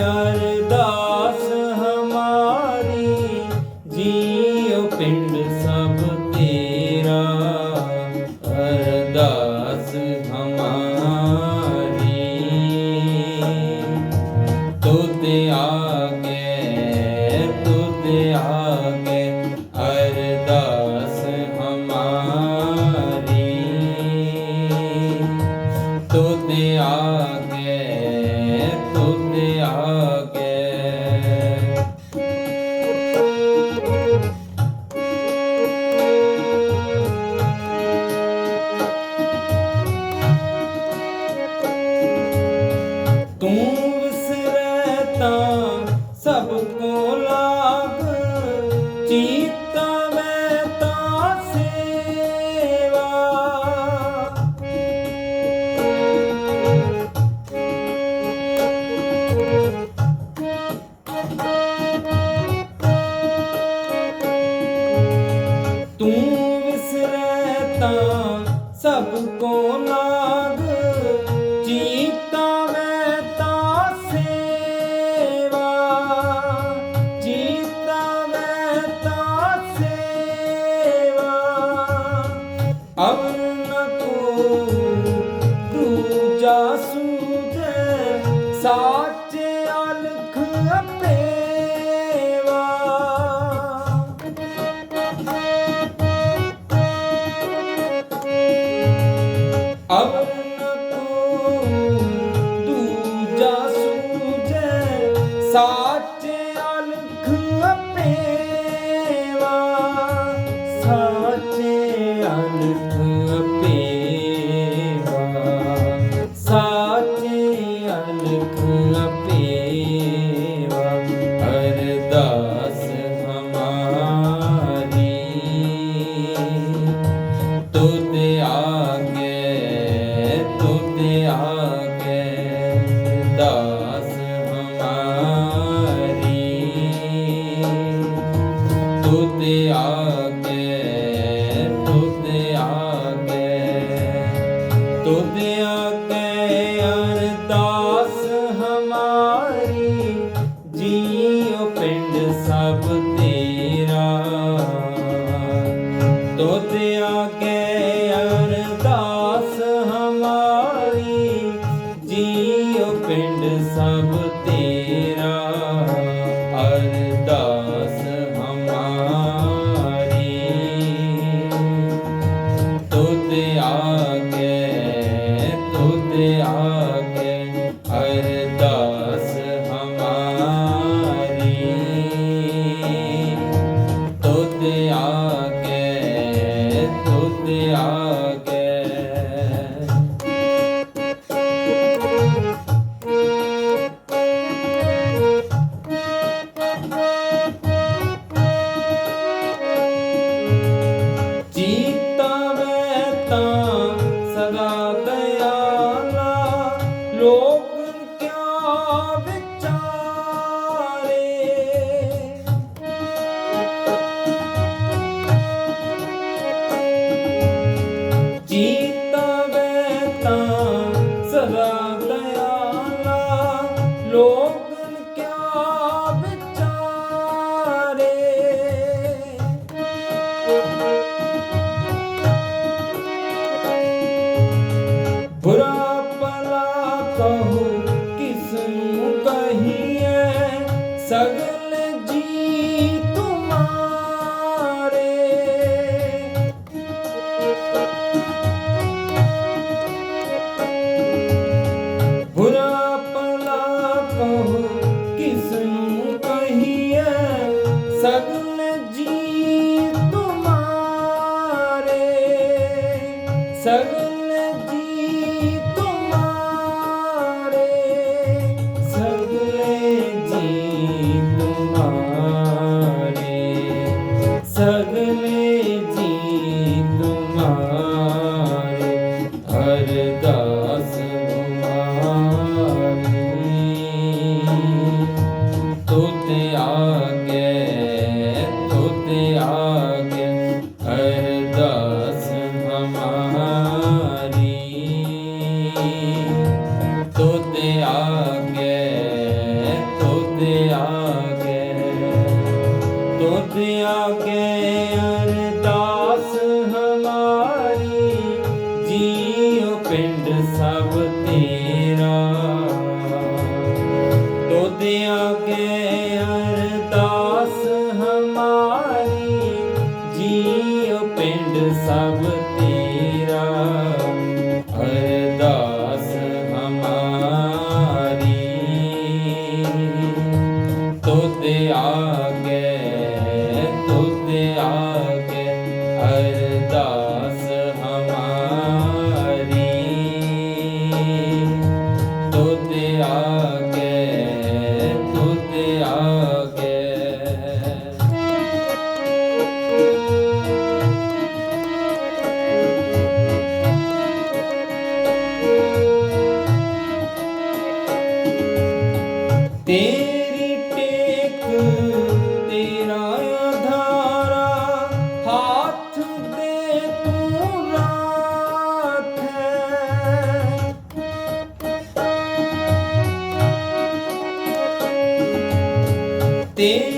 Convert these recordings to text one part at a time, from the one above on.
ਅਰਦਾਸ ਹਮਾਰੀ, ਜੀਉ ਪਿੰਡ ਸਭ ਤੇਰਾ। ਅਰਦਾਸ ਹਮਾਰੀ। ਤੁਧ ਆਗੇ ਤੁਧ ਆਗੇ, ਅਰਦਾਸ ਹਮਾਰੀ। ਤੁਧ ਆਗੇ दया ਜੀਉ ਪਿੰਡ ਸਭ ਤੇਰਾ, ਅਰਦਾਸ ਹਮਾਰੀ। ਤੁਧ ਆਗੇ ਤੁਧ ਆਗੇ ਅਰਦਾਸ ਹਮਾਰੀ। ਤੁਧ ਆਗੇ ਤੁਧ ਆਗੇ বুঝি তোমার ਤੁਧ ਆਗੇ ਤੁਧ ਆਗੇ। ਤੁਧ ਆਗੇ ਅਰਦਾਸ ਹਮਾਰੀ, ਜੀਉ ਪਿੰਡ ਸਭ ਤੇਰਾ। ਤੁਧ ਆਗੇ ਅਰਦਾਸ ਹਮਾਰੀ, ਜੀਉ ਪਿੰਡ ਸਭ ਤੇਰਾ। tem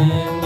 Yeah.